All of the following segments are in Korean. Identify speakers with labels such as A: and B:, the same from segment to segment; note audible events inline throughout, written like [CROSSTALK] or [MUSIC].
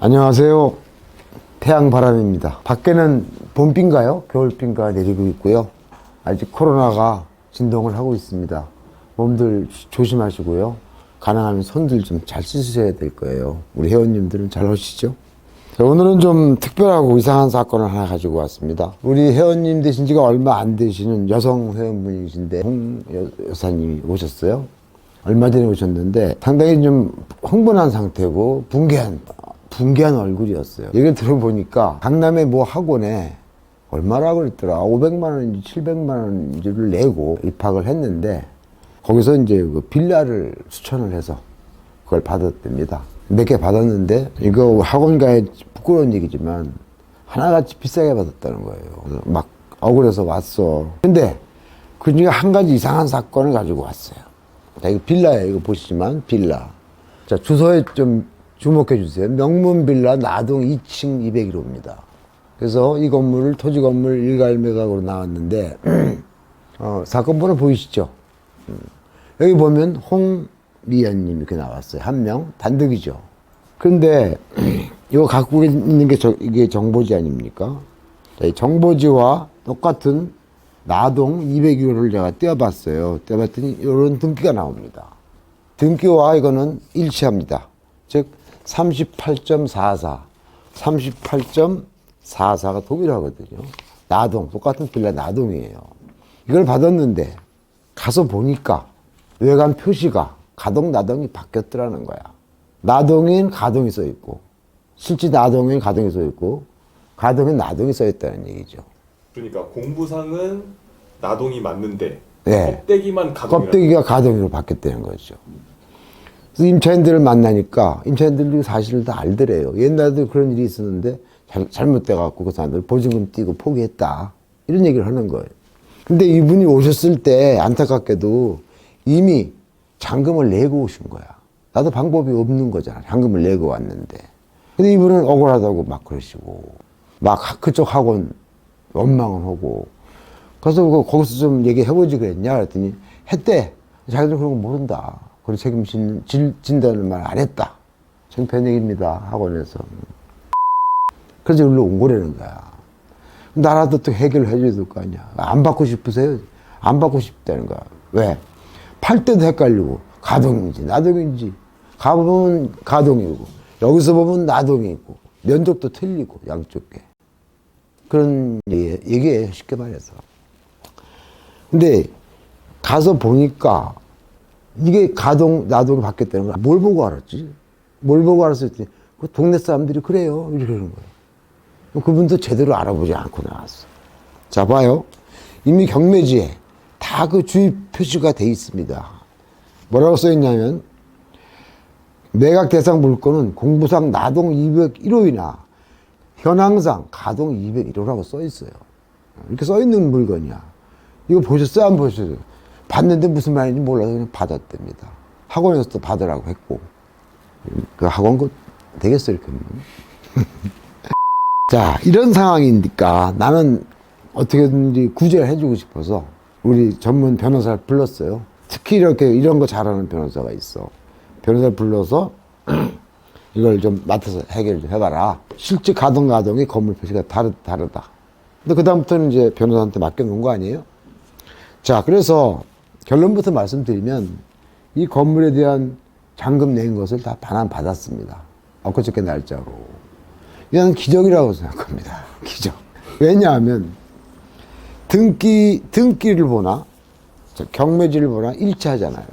A: 안녕하세요. 태양바람입니다. 밖에는 봄비인가요? 겨울비인가 내리고 있고요. 아직 코로나가 진동을 하고 있습니다. 몸들 조심하시고요. 가능하면 손들 좀 잘 씻으셔야 될 거예요. 우리 회원님들은 잘 오시죠? 자, 오늘은 좀 특별하고 이상한 사건을 하나 가지고 왔습니다. 우리 회원님 되신 지가 얼마 안 되시는 여성 회원분이신데 홍 여- 여사님이 오셨어요. 얼마 전에 오셨는데 상당히 좀 흥분한 상태고 붕괴한 붕괴한 얼굴이었어요. 얘기를 들어보니까 강남의 뭐 학원에 얼마라고 그랬더라 500만 원인지 700만 원인지를 내고 입학을 했는데 거기서 이제 그 빌라를 추천을 해서 그걸 받았답니다. 몇 개 받았는데 이거 학원 가야 부끄러운 얘기지만 하나같이 비싸게 받았다는 거예요. 막 억울해서 왔어. 근데 그 중에 한 가지 이상한 사건을 가지고 왔어요. 자, 이거 빌라예요. 이거 보시지만 빌라. 자, 주소에 좀 주목해 주세요. 명문 빌라 나동 2층 201호입니다. 그래서 이 건물을 토지 건물 일괄 매각으로 나왔는데 [CLEARS THROAT] 어, 사건 번호 보이시죠? 음. 여기 보면 홍미연님 이렇게 나왔어요. 한 명 단독이죠. 그런데 [CLEARS THROAT] 이거 갖고 있는 게 저, 이게 정보지 아닙니까? 정보지와 똑같은 나동 201호를 제가 떼어봤어요. 떼어봤더니 이런 등기가 나옵니다. 등기와 이거는 일치합니다. 즉 38.44, 38.44가 동일하거든요. 나동 똑같은 빌라 나동이에요. 이걸 받았는데 가서 보니까 외관 표시가 가동 나동이 바뀌었더라는 거야. 나동인 가동이 써 있고 실제 나동인 가동이 써 있고 가동인 나동이 써 있다는 얘기죠.
B: 그러니까 공부상은 나동이 맞는데
A: 네.
B: 껍데기만 가동이
A: 껍데기가 가동으로 바뀌었다는 거죠. 임차인들을 만나니까 임차인들도 사실을 다 알더래요. 옛날에도 그런 일이 있었는데 잘, 잘못돼갖고 그 사람들 보증금 띄고 포기했다. 이런 얘기를 하는 거예요. 근데 이분이 오셨을 때 안타깝게도 이미 잔금을 내고 오신 거야. 나도 방법이 없는 거잖아. 잔금을 내고 왔는데. 근데 이분은 억울하다고 막 그러시고, 막 그쪽 학원 원망을 하고, 그래서 그 거기서 좀 얘기해보지 그랬냐 그랬더니 했대. 자기들 그런 거 모른다. 그리고 책임진 진- 진다는 말 안 했다. 창피한 얘기입니다. 학원에서. 그래서 여기로 온 거라는 거야. 나라도 또 해결해 줘야 될 거 아니야. 안 받고 싶으세요? 안 받고 싶다는 거야. 왜? 팔 때도 헷갈리고 가동인지 나동인지 가보면 가동이고 여기서 보면 나동이고 면적도 틀리고 양쪽 게 그런 얘기, 얘기예요 쉽게 말해서 근데 가서 보니까 이게 가동 나동이 바뀌었다는 거야 뭘 보고 알았지? 뭘 보고 알았을 때 그 동네 사람들이 그래요 이러는 거예요 그분도 제대로 알아보지 않고 나왔어. 자, 봐요. 이미 경매지에 다 그 주입 표시가 돼 있습니다. 뭐라고 써 있냐면, 매각 대상 물건은 공부상 나동 201호이나 현황상 가동 201호라고 써 있어요. 이렇게 써 있는 물건이야. 이거 보셨어요? 안 보셨어요? 봤는데 무슨 말인지 몰라서 그냥 받았답니다. 학원에서도 받으라고 했고. 그 학원 그 되겠어, 이렇게. [LAUGHS] 자, 이런 상황이니까 나는 어떻게든지 구제를 해주고 싶어서 우리 전문 변호사를 불렀어요. 특히 이렇게 이런 거 잘하는 변호사가 있어. 변호사를 불러서 [CLEARS THROAT] 이걸 좀 맡아서 해결 좀 해봐라. 실제 가동 가동이 건물 표시가 다르, 다르다. 근데 그다음부터는 이제 변호사한테 맡겨놓은 거 아니에요? 자, 그래서 결론부터 말씀드리면 이 건물에 대한 잔금 낸 것을 다 반환 받았습니다. 엊그저께 날짜로. 이건 기적이라고 생각합니다. [LAUGHS] 기적. 왜냐하면 등기 등기를 보나 저 경매지를 보나 일치하잖아요.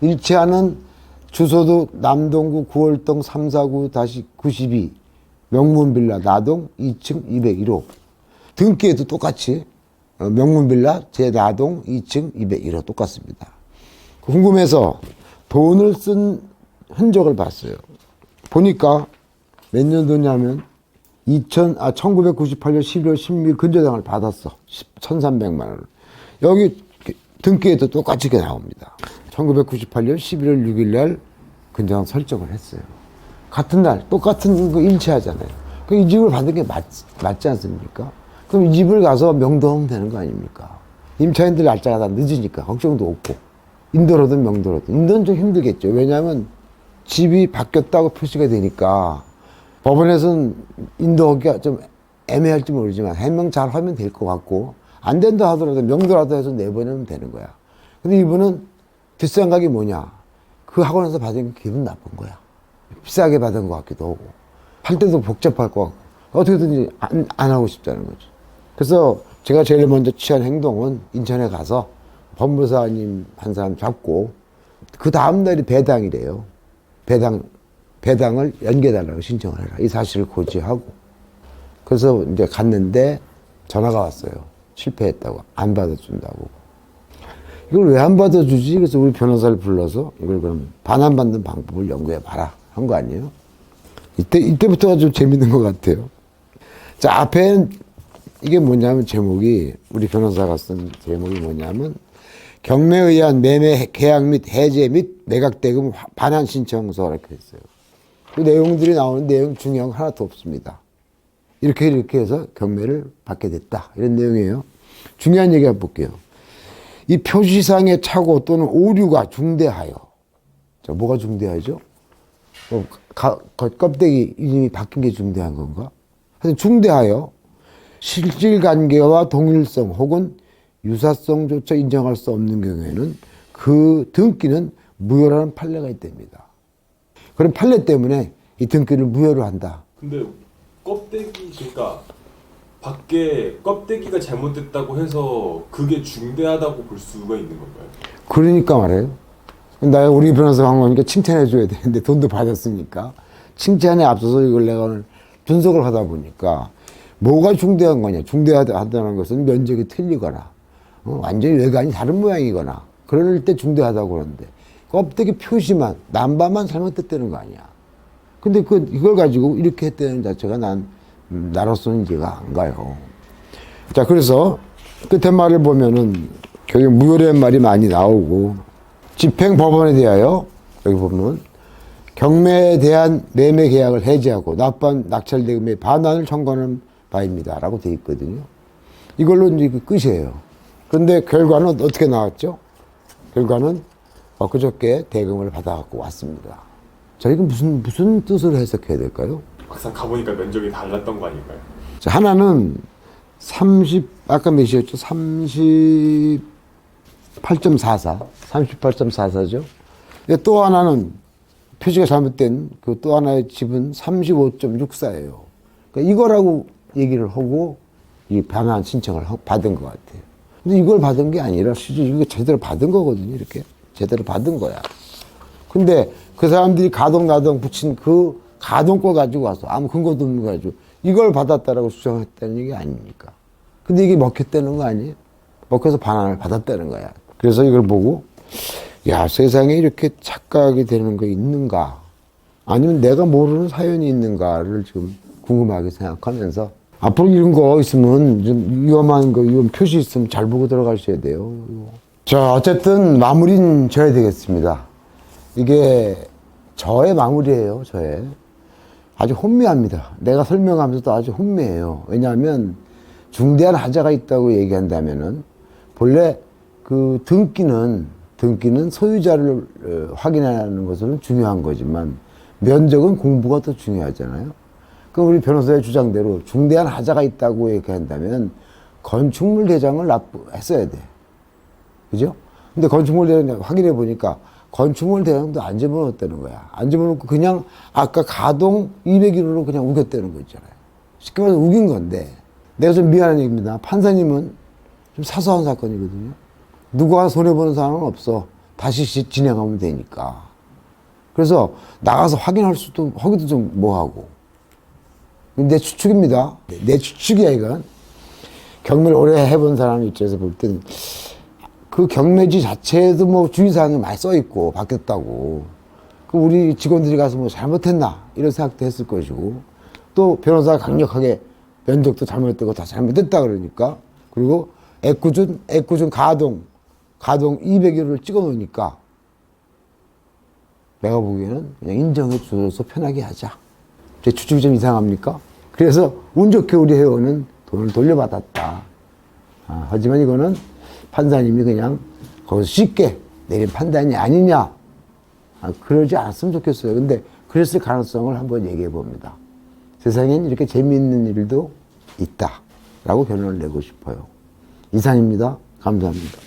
A: 일치하는 주소도 남동구 구월동 349 다시 92 명문빌라 나동 2층 201호 등기에도 똑같이 어, 명문빌라 제 나동 2층 201호 똑같습니다. 궁금해서 돈을 쓴 흔적을 봤어요. 보니까 몇 년도냐면 2000, 아, 1998년 11월 16일 근저당을 받았어. 1,300만 원. 여기 등기에도 똑같이 게 나옵니다. 1998년 11월 6일 날 근저당 설정을 했어요. 같은 날, 똑같은 거 일치하잖아요. 그이 집을 받은 게 맞, 맞지 않습니까? 그럼 이 집을 가서 명도하면 되는 거 아닙니까? 임차인들 날짜가 다 늦으니까 걱정도 없고. 인도로든 명도로든. 인도는 좀 힘들겠죠. 왜냐하면 집이 바뀌었다고 표시가 되니까 법원에서는 인도하기가 좀 애매할지 모르지만 해명 잘 하면 될 것 같고 안 된다 하더라도 명도라도 해서 내보내면 되는 거야. 근데 이분은 뒷생각이 뭐냐? 그 학원에서 받은 게 기분 나쁜 거야. 비싸게 받은 것 같기도 하고 할 때도 복잡할 것 같고 어떻게든지 안, 안 하고 싶다는 거죠. 그래서 제가 제일 먼저 취한 행동은 인천에 가서 법무사님 한 사람 잡고 그 다음 날이 배당이래요. 배당 배당을 연계달라고 신청을 해라. 이 사실을 고지하고 그래서 이제 갔는데 전화가 왔어요. 실패했다고 안 받아준다고. 이걸 왜 안 받아주지? 그래서 우리 변호사를 불러서 이걸 그럼 반환받는 방법을 연구해 봐라 한 거 아니에요? 이때 이때부터가 좀 재밌는 것 같아요. 자 앞에 이게 뭐냐면 제목이 우리 변호사가 쓴 제목이 뭐냐면 경매에 의한 매매 계약 및 해제 및 매각 대금 반환 신청서 이렇게 했어요. 그 내용들이 나오는 내용 중요한 거 하나도 없습니다. 이렇게 이렇게 해서 경매를 받게 됐다 이런 내용이에요. 중요한 얘기 한번 볼게요. 이 표시상의 착오 또는 오류가 중대하여 자 뭐가 중대하죠? 뭐 가, 거- 껍데기 이름이 바뀐 게 중대한 건가? 하여튼 중대하여 실질관계와 동일성 혹은 유사성조차 인정할 수 없는 경우에는 그 등기는 무효라는 판례가 있답니다. 그런 판례 때문에 이 등기를 무효로 한다.
B: 근데 껍데기 그러니까 밖에 껍데기가 잘못됐다고 해서 그게 중대하다고 볼 수가 있는 건가요?
A: 그러니까 말이에요. 나 우리 변호사가 한 거니까 칭찬해 줘야 되는데 돈도 받았으니까 칭찬에 앞서서 이걸 내가 오늘 분석을 하다 보니까 뭐가 중대한 거냐. 중대하다는 것은 면적이 틀리거나 어, 완전히 외관이 다른 모양이거나 그럴 때 중대하다고 그러는데 껍데기 표시만 남바만 잘못됐다는 거 아니야. 근데 그 이걸 가지고 이렇게 했다는 자체가 난 음, 나로서는 이해가 안 가요. 자 그래서 끝에 말을 보면은 결국 무효라는 말이 많이 나오고 집행법원에 대하여 여기 보면 경매에 대한 매매 계약을 해지하고 납부한 낙찰 대금의 반환을 청구하는 바입니다 라고 돼 있거든요. 이걸로 이제 그 끝이에요. 그런데 결과는 어떻게 나왔죠? 결과는 엊그저께 대금을 받아갖고 왔습니다. 자, 이건 무슨 무슨 뜻으로 해석해야 될까요?
B: 막상 가보니까 면적이 달랐던 거 아닐까요?
A: 자, 하나는 30, 아까 몇이었죠? 38.44. 38.44죠. 또 하나는 표시가 잘못된 그 또 하나의 집은 35.64예요. 그러니까 이거라고 얘기를 하고 이 반환 신청을 하- 받은 것 같아요. 근데 이걸 받은 게 아니라 실제 이거 제대로 받은 거거든요. 이렇게. 제대로 받은 거야. 근데 그 사람들이 가동나동 붙인 그 가동권 가지고 와서 아무 근거도 없는 거 가지고 이걸 받았다라고 주장했다는 얘기 아닙니까? 근데 이게 먹혔다는 거 아니에요? 먹혀서 반환을 받았다는 거야. 그래서 이걸 보고 야 세상에 이렇게 착각이 되는 거 있는가? 아니면 내가 모르는 사연이 있는가를 지금 궁금하게 생각하면서 앞으로 이런 거 있으면 좀 위험한 거 이런 표시 있으면 잘 보고 들어가셔야 돼요. 자 어쨌든 마무리는 져야 되겠습니다. 이게 저의 마무리예요, 저의. 아주 혼미합니다. 내가 설명하면서도 아주 혼미해요. 왜냐하면 중대한 하자가 있다고 얘기한다면은 본래 그 등기는 등기는 소유자를 어, 확인하는 것은 중요한 거지만 면적은 공부가 더 중요하잖아요. 그럼 우리 변호사의 주장대로 중대한 하자가 있다고 얘기한다면 건축물 대장을 납부했어야 돼. 그죠? 근데 건축물 대장 확인해 보니까 건축물 대장도 안 집어넣었다는 거야. 안 집어넣고 그냥 아까 가동 201호로 그냥 우겼다는 거 있잖아요. 쉽게 말해서 우긴 건데 내가 좀 미안한 얘기입니다. 판사님은 좀 사소한 사건이거든요. 누가 손해보는 상황은 없어. 다시 시- 진행하면 되니까. 그래서 나가서 확인할 수도, 하기도 좀 뭐하고. 내 추측입니다. 내 추측이야, 이건. 경매를 오래 해본 사람 입장에서 볼 때는 그 경매지 자체에도 뭐 주의사항이 많이 써 있고 바뀌었다고. 그 우리 직원들이 가서 뭐 잘못했나 이런 생각도 했을 것이고 또 변호사가 강력하게 면적도 잘못되고 다 잘못됐다 그러니까 그리고 애꿎은 애꿎은 가동 가동 200일을 찍어 놓으니까 내가 보기에는 그냥 인정해 줘서 편하게 하자. 제 추측이 좀 이상합니까? 그래서 운 좋게 우리 회원은 돈을 돌려받았다. 아, 하지만 이거는 판사님이 그냥 거기서 쉽게 내린 판단이 아니냐. 아, 그러지 않았으면 좋겠어요. 근데 그랬을 가능성을 한번 얘기해 봅니다. 세상엔 이렇게 재미있는 일도 있다. 라고 결론을 내고 싶어요. 이상입니다. 감사합니다.